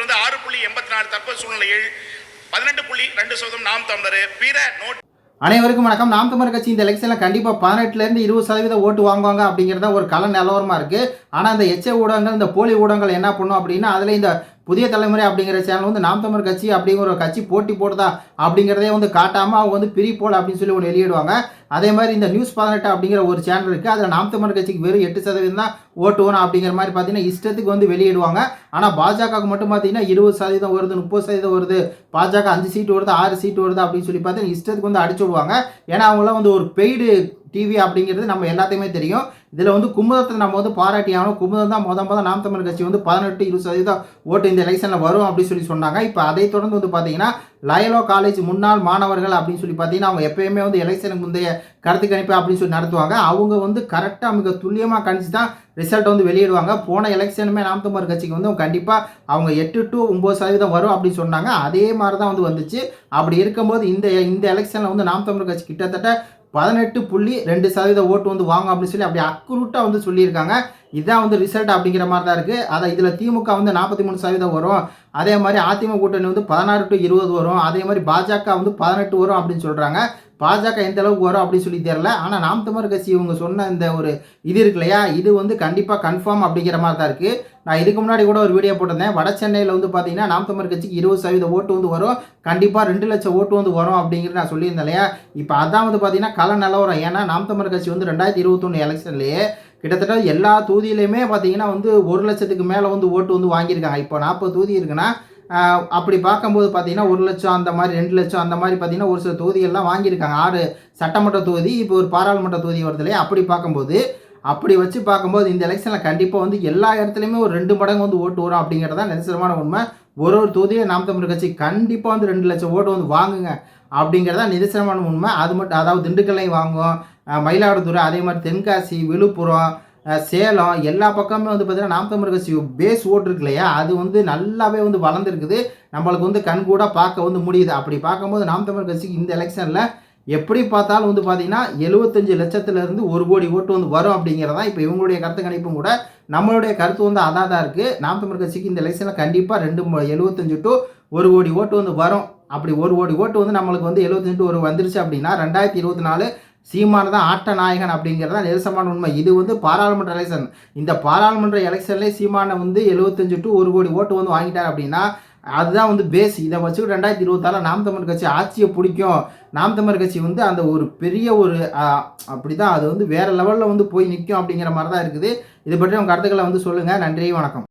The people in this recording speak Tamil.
தமிழர் வந்து ஆறு புள்ளி எண்பத்தி நாலு தற்போது சூழ்நிலையில் பதினெட்டு புள்ளி ரெண்டு சதவீதம் நாம் தமிழர். பிற நோட் அனைவருக்கும் வணக்கம். நாம் தமிழர் கட்சி இந்த எலெக்ஷனில் கண்டிப்பாக பதினெட்டுலேருந்து இருபது சதவீதம் ஓட்டு வாங்குவாங்க அப்படிங்கிறத ஒரு கல நிலவரமாக இருக்குது ஆனால் இந்த எச்ச ஊடகங்கள் இந்த போலி ஊடகங்கள் என்ன பண்ணும் அப்படின்னா அதில் இந்த புதிய தலைமுறை அப்படிங்கிற சேனல் வந்து நாம் தமிழர் கட்சி அப்படிங்கிற ஒரு கட்சி போட்டி போடுதா அப்படிங்கிறதே வந்து காட்டாமல் அவங்க வந்து பிரி போல் அப்படின்னு சொல்லி ஒன்று வெளியிடுவாங்க. அதே மாதிரி இந்த நியூஸ் பதினெட்டு அப்படிங்கிற ஒரு சேனல் இருக்குது அதில் நாம் தமிழர் கட்சிக்கு வெறும் எட்டு சதவீதம் தான் ஓட்டு வரும் அப்படிங்கிற மாதிரி பார்த்தீங்கன்னா இஷ்டத்துக்கு வந்து வெளியிடுவாங்க. ஆனால் பாஜகவுக்கு மட்டும் பார்த்தீங்கன்னா இருபது சதவீதம் வருது முப்பது சதவீதம் வருது. பாஜக அஞ்சு சீட்டு வருது ஆறு சீட்டு வருது அப்படின்னு சொல்லி பார்த்தீங்கன்னா இஷ்டத்துக்கு வந்து அடிச்சு விடுவாங்க. ஏன்னா அவங்களாம் வந்து ஒரு பெய்டு டிவி அப்படிங்கிறது நம்ம எல்லாத்தையுமே தெரியும். இதில் வந்து குமுதத்தை நம்ம வந்து பாராட்டி ஆகணும். குமுதம் தான் முத முத நாம் தமிழ் கட்சி வந்து பதினெட்டு இருபது சதவீதம் ஓட்டு இந்த எலெக்ஷனில் வரும் அப்படின்னு சொல்லி சொன்னாங்க. இப்போ அதை தொடர்ந்து வந்து பார்த்தீங்கன்னா லயலோ காலேஜ் முன்னாள் மாணவர்கள் அப்படின்னு சொல்லி பார்த்தீங்கன்னா அவங்க எப்பயுமே வந்து எலெக்ஷனுக்கு முந்தைய கருத்து கணிப்பு அப்படின்னு சொல்லி நடத்துவாங்க. அவங்க வந்து கரெக்டாக மிக துல்லியமாக கணிச்சு தான் ரிசல்ட் வந்து வெளியிடுவாங்க. போன எலெக்ஷனுமே நாம் தமிழர் கட்சிக்கு வந்து கண்டிப்பாக அவங்க எட்டு டு ஒம்பது சதவீதம் வரும் அப்படின்னு சொன்னாங்க. அதே மாதிரி தான் வந்து வந்துச்சு. அப்படி இருக்கும்போது இந்த இந்த எலெக்ஷனில் வந்து நாம் தமிழர் கட்சி கிட்டத்தட்ட பதினெட்டு புள்ளி ரெண்டு சதவீத ஓட்டு வந்து வாங்க அப்படின்னு சொல்லி அப்படி அக்குரூட்டாக வந்து சொல்லியிருக்காங்க. இதான் வந்து ரிசல்ட் அப்படிங்கிற மாதிரி தான் இருக்குது அதை இதில் திமுக வந்து நாற்பத்தி மூணு சதவீதம் வரும். அதே மாதிரி அதிமுக கூட்டணி வந்து பதினாறு டு இருபது வரும். அதே மாதிரி பாஜக வந்து பதினெட்டு வரும் அப்படின்னு சொல்கிறாங்க பாஜக எந்த அளவுக்கு வரும் அப்படின்னு சொல்லி தெரில ஆனால் நாம் தமிழர் கட்சி இவங்க சொன்ன இந்த ஒரு இது இருக்கு இல்லையா? இது வந்து கண்டிப்பாக கன்ஃபார்ம் அப்படிங்கிற மாதிரி தான் இருக்குது நான் இதுக்கு முன்னாடி கூட ஒரு வீடியோ போட்டிருந்தேன். வட சென்னையில் வந்து பார்த்தீங்கன்னா நாம் தமிழ் கட்சிக்கு இருபது சதவீத ஓட்டு வந்து வரும். கண்டிப்பாக ரெண்டு லட்சம் ஓட்டு வந்து வரும் அப்படிங்கிறது நான் சொல்லியிருந்தேன் இல்லையா? இப்போ அதான் வந்து பார்த்தீங்கன்னா கள நிலவரம். ஏன்னா நாம் தமிழ் கட்சி வந்து ரெண்டாயிரத்தி இருபத்தொன்று எலெக்ஷன்லேயே கிட்டத்தட்ட எல்லா தொகுதியிலையுமே பார்த்தீங்கன்னா வந்து ஒரு லட்சத்துக்கு மேலே வந்து ஓட்டு வந்து வாங்கியிருக்காங்க. இப்போ நாற்பது தொகுதி இருக்குன்னா அப்படி பார்க்கும்போது பார்த்தீங்கன்னா ஒரு லட்சம் அந்த மாதிரி ரெண்டு லட்சம் அந்த மாதிரி பார்த்தீங்கன்னா ஒரு சில தொகுதிகள்லாம் வாங்கியிருக்காங்க. ஆறு சட்டமன்ற தொகுதி இப்போ ஒரு பாராளுமன்ற தொகுதி வருது இல்லையா? அப்படி பார்க்கும்போது அப்படி வச்சு பார்க்கும்போது இந்த எலெக்ஷனில் கண்டிப்பாக வந்து எல்லா இடத்துலையுமே ஒரு ரெண்டு மடங்கு வந்து ஓட்டு வரும் அப்படிங்கிறது தான் நிதர்சனமான உண்மை. ஒரு ஒரு தொகுதியை நாம் தமிழ் கட்சி கண்டிப்பாக வந்து ரெண்டு லட்சம் ஓட்டு வந்து வாங்குங்க அப்படிங்கிறதா நிதர்சனமான உண்மை. அது மட்டும் அதாவது திண்டுக்கல்லையும் வாங்கும் மயிலாடுதுறை அதே மாதிரி தென்காசி விழுப்புரம் சேலம் எல்லா பக்கமே வந்து பார்த்தீங்கன்னா நாம் தமிழ் கட்சி பேஸ் ஓட்டு இருக்கு இல்லையா? அது வந்து நல்லாவே வந்து வளர்ந்துருக்குது. நம்மளுக்கு வந்து கண்கூடாக பார்க்க வந்து முடியுது. அப்படி பார்க்கும்போது நாம் தமிழ் கட்சிக்கு இந்த எலெக்ஷனில் எப்படி பார்த்தாலும் வந்து பார்த்தீங்கன்னா எழுபத்தஞ்சு லட்சத்துலேருந்து ஒரு கோடி ஓட்டு வந்து வரும் அப்படிங்கிறதா இப்போ இவங்களுடைய கருத்து கணிப்பும் கூட. நம்மளுடைய கருத்து வந்து அதாக தான் இருக்குது நாம் தமிழர் கட்சிக்கு இந்த எலெக்ஷனில் கண்டிப்பாக ரெண்டு எழுபத்தஞ்சு டு ஒரு கோடி ஓட்டு வந்து வரும். அப்படி ஒரு கோடி ஓட்டு வந்து நம்மளுக்கு வந்து எழுபத்தஞ்சு டு ஒரு வந்துருச்சு அப்படின்னா ரெண்டாயிரத்தி இருபத்தி நாலு சீமான தான் ஆட்ட நாயகன் அப்படிங்கிறது தான் நிரசமான உண்மை. இது வந்து பாராளுமன்ற எலெக்ஷன் இந்த பாராளுமன்ற எலெக்ஷன்லேயே சீமானை வந்து எழுபத்தஞ்சு டு ஒரு கோடி ஓட்டு வந்து வாங்கிட்டார் அப்படின்னா அதுதான் வந்து பேஸ் இதை வச்சுக்கிட்டு ரெண்டாயிரத்தி இருபத்தாறில் நாம் தமிழ் கட்சி ஆட்சியை பிடிக்கும். நாம் தமிழ் கட்சி வந்து அந்த ஒரு பெரிய ஒரு அப்படி தான் அது வந்து வேறு லெவலில் வந்து போய் நிற்கும் அப்படிங்கிற மாதிரி தான் இருக்குது. இதை பற்றி உங்கள் கருத்துக்களை வந்து சொல்லுங்கள் நன்றி வணக்கம்.